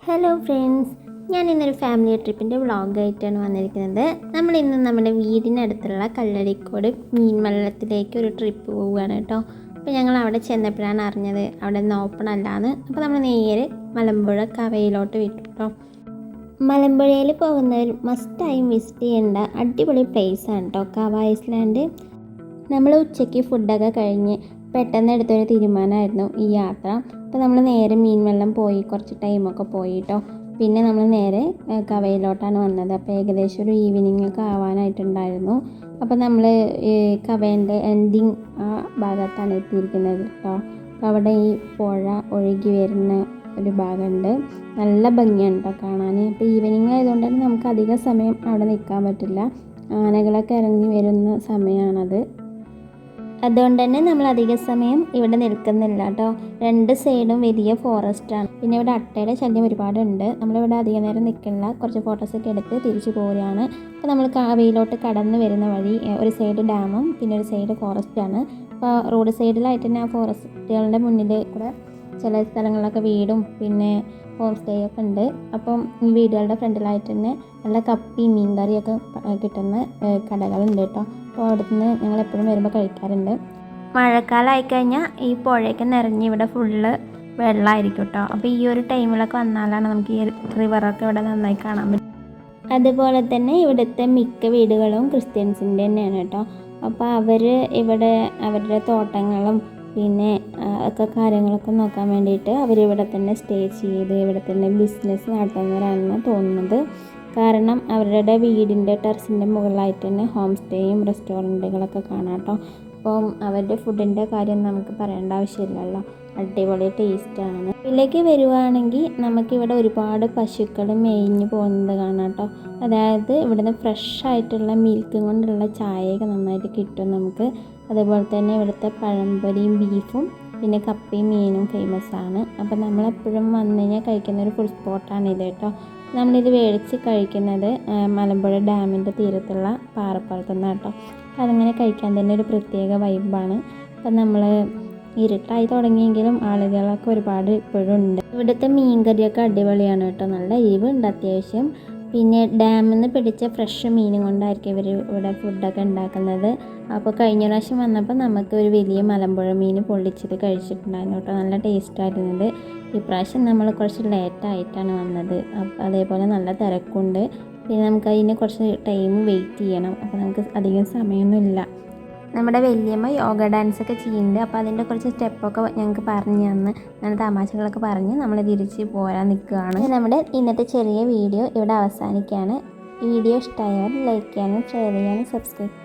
Hello friends ഞാൻ ഇന്നൊരു family ട്രിപ്പിന്റെ വ്ളോഗായിട്ടാണ് വന്നിരിക്കുന്നത്. നമ്മൾ ഇന്ന് നമ്മുടെ വീടിനടുത്തുള്ള കല്ലടിക്കോട് മീൻമല്ലത്തിലേക്ക് ഒരു ട്രിപ്പ് പോവുകയാണ് കേട്ടോ. അപ്പോൾ ഞങ്ങൾ അവിടെ ചെന്നപ്പോഴാണ് അറിഞ്ഞത് അവിടെ നിന്ന് ഓപ്പൺ അല്ലാന്ന്. അപ്പോൾ നമ്മൾ നേരെ മലമ്പുഴ കവയിലോട്ട് വിട്ടു കേട്ടോ. മലമ്പുഴയിൽ പോകുന്നവർ മസ്റ്റായും വിസിറ്റ് ചെയ്യേണ്ട അടിപൊളി പ്ലേസ് ആണ് കേട്ടോ കവ ഐസ്ലാൻഡ് നമ്മൾ ഉച്ചയ്ക്ക് ഫുഡൊക്കെ കഴിഞ്ഞ് പെട്ടെന്ന് എടുത്തൊരു തീരുമാനമായിരുന്നു ഈ യാത്ര. അപ്പോൾ നമ്മൾ നേരെ മീൻവെള്ളം പോയി കുറച്ച് ടൈമൊക്കെ പോയി കേട്ടോ പിന്നെ നമ്മൾ നേരെ കവയിലോട്ടാണ് വന്നത്. അപ്പോൾ ഏകദേശം ഒരു ഈവനിങ് ഒക്കെ ആവാനായിട്ടുണ്ടായിരുന്നു. അപ്പോൾ നമ്മൾ കവേന്റെ എൻഡിങ് ആ ഭാഗത്താണ് എത്തിയിരിക്കുന്നത് കേട്ടോ അപ്പോൾ അവിടെ ഈ പുഴ ഒഴുകി വരുന്ന ഒരു ഭാഗമുണ്ട്. നല്ല ഭംഗിയാണ് കേട്ടോ കാണാൻ. അപ്പോൾ ഈവനിങ് ആയതുകൊണ്ട് തന്നെ നമുക്ക് അധികം സമയം അവിടെ നിൽക്കാൻ പറ്റില്ല. ആനകളൊക്കെ ഇറങ്ങി വരുന്ന സമയമാണത്. അതുകൊണ്ട് തന്നെ നമ്മൾ അധിക സമയം ഇവിടെ നിൽക്കുന്നില്ല കേട്ടോ. രണ്ട് സൈഡും വലിയ ഫോറസ്റ്റ് ആണ്. പിന്നെ ഇവിടെ അട്ടയുടെ ശല്യം ഒരുപാടുണ്ട്. നമ്മളിവിടെ അധിക നേരം നിൽക്കില്ല കുറച്ച് ഫോട്ടോസൊക്കെ എടുത്ത് തിരിച്ചു പോവുകയാണ് അപ്പോൾ നമ്മൾ കാവയിലോട്ട് കടന്നു വരുന്ന വഴി ഒരു സൈഡ് ഡാമും പിന്നെ ഒരു സൈഡ് ഫോറസ്റ്റാണ് അപ്പോൾ റോഡ് സൈഡിലായിട്ട് തന്നെ ആ ഫോറസ്റ്റുകളുടെ മുന്നിൽ കൂടെ ചില സ്ഥലങ്ങളിലൊക്കെ വീടും പിന്നെ ഹോം സ്റ്റേ ഒക്കെ ഉണ്ട്. അപ്പം ഈ വീടുകളുടെ ഫ്രണ്ടിലായിട്ട് തന്നെ നല്ല കപ്പി മീൻ കറിയൊക്കെ കിട്ടുന്ന കടകളുണ്ട് കേട്ടോ. അപ്പോൾ അവിടുന്ന് ഞങ്ങൾ എപ്പോഴും വരുമ്പോൾ കഴിക്കാറുണ്ട്. മഴക്കാലമായി കഴിഞ്ഞാൽ ഈ പുഴയൊക്കെ നിറഞ്ഞ് ഇവിടെ ഫുള്ള് വെള്ളമായിരിക്കും കേട്ടോ. അപ്പോൾ ഈ ഒരു ടൈമിലൊക്കെ വന്നാലാണ് നമുക്ക് ഈ റിവറൊക്കെ ഇവിടെ നന്നായി കാണാൻ പറ്റും. അതുപോലെ തന്നെ ഇവിടുത്തെ മിക്ക വീടുകളും ക്രിസ്ത്യൻസിന്റെ തന്നെയാണ് കേട്ടോ. അപ്പോൾ അവർ ഇവിടെ അവരുടെ തോട്ടങ്ങളും പിന്നെ ഒക്കെ കാര്യങ്ങളൊക്കെ നോക്കാൻ വേണ്ടിയിട്ട് അവരിവിടെ തന്നെ സ്റ്റേ ചെയ്ത് ഇവിടെ തന്നെ ബിസിനസ് നടത്തുന്നവരാണെന്ന് തോന്നുന്നത്. കാരണം അവരുടെ വീടിന്റെ ടെറസിന്റെ മുകളിലായിട്ട് തന്നെ ഹോം സ്റ്റേയും റെസ്റ്റോറന്റുകളൊക്കെ കാണാം കേട്ടോ. അവരുടെ ഫുഡിന്റെ കാര്യം നമുക്ക് പറയേണ്ട ആവശ്യമില്ലല്ലോ. അടിപൊളി ടേസ്റ്റാണ് ഇതിലേക്ക് വരുവാണെങ്കിൽ നമുക്കിവിടെ ഒരുപാട് പശുക്കൾ മേഞ്ഞു പോകുന്നത് കാണാം കേട്ടോ. അതായത് ഇവിടുന്ന് ഫ്രഷ് ആയിട്ടുള്ള മിൽക്കും കൊണ്ടുള്ള ചായയൊക്കെ നന്നായിട്ട് കിട്ടും നമുക്ക്. അതുപോലെ തന്നെ ഇവിടുത്തെ പഴംപൊരിയും ബീഫും പിന്നെ കപ്പയും മീനും ഫേമസ് ആണ്. അപ്പം നമ്മളെപ്പോഴും വന്നു കഴിഞ്ഞാൽ കഴിക്കുന്ന ഒരു ഫുഡ് സ്പോട്ടാണിത് കേട്ടോ. നമ്മളിത് മേടിച്ച് കഴിക്കുന്നത് മലമ്പുഴ ഡാമിന്റെ തീരത്തുള്ള പാറപ്പുറത്തു നിന്നാണ് കേട്ടോ. അപ്പം അതങ്ങനെ കഴിക്കാൻ തന്നെ ഒരു പ്രത്യേക വൈബാണ് അപ്പം നമ്മൾ ഇരുട്ടായി തുടങ്ങിയെങ്കിലും ആളുകളൊക്കെ ഒരുപാട് ഇപ്പോഴും ഉണ്ട്. ഇവിടുത്തെ മീൻകറിയൊക്കെ അടിപൊളിയാണ് കേട്ടോ. നല്ല എരിവുണ്ട് അത്യാവശ്യം. പിന്നെ ഡാമിൽ നിന്ന് പിടിച്ച ഫ്രഷ് മീനും കൊണ്ടായിരിക്കും ഇവർ ഇവിടെ ഫുഡൊക്കെ ഉണ്ടാക്കുന്നത്. അപ്പോൾ കഴിഞ്ഞ പ്രാവശ്യം വന്നപ്പോൾ നമുക്ക് ഒരു വലിയ മലമ്പുഴ മീൻ പൊള്ളിച്ചത് കഴിച്ചിട്ടുണ്ടായിരുന്നു കേട്ടോ. നല്ല ടേസ്റ്റായിരുന്നത് ഇപ്രാവശ്യം നമ്മൾ കുറച്ച് ലേറ്റായിട്ടാണ് വന്നത്. അപ്പോൾ അതേപോലെ നല്ല തിരക്കുണ്ട്. പിന്നെ നമുക്ക് അതിന് കുറച്ച് ടൈം വെയിറ്റ് ചെയ്യണം. അപ്പോൾ നമുക്ക് അധികം സമയമൊന്നുമില്ല. നമ്മുടെ വലിയമ്മ യോഗ ഡാൻസ് ഒക്കെ ചെയ്യുന്നുണ്ട്. അപ്പോൾ അതിന്റെ കുറച്ച് സ്റ്റെപ്പൊക്കെ ഞങ്ങൾക്ക് പറഞ്ഞു തന്ന്. അങ്ങനെ തമാശകളൊക്കെ പറഞ്ഞ് നമ്മൾ തിരിച്ച് പോരാൻ നിൽക്കുകയാണ്. നമ്മുടെ ഇന്നത്തെ ചെറിയ വീഡിയോ ഇവിടെ അവസാനിക്കുകയാണ്. വീഡിയോ ഇഷ്ടമായാൽ ലൈക്ക് ചെയ്യാനും ഷെയർ ചെയ്യാനും സബ്സ്ക്രൈബ്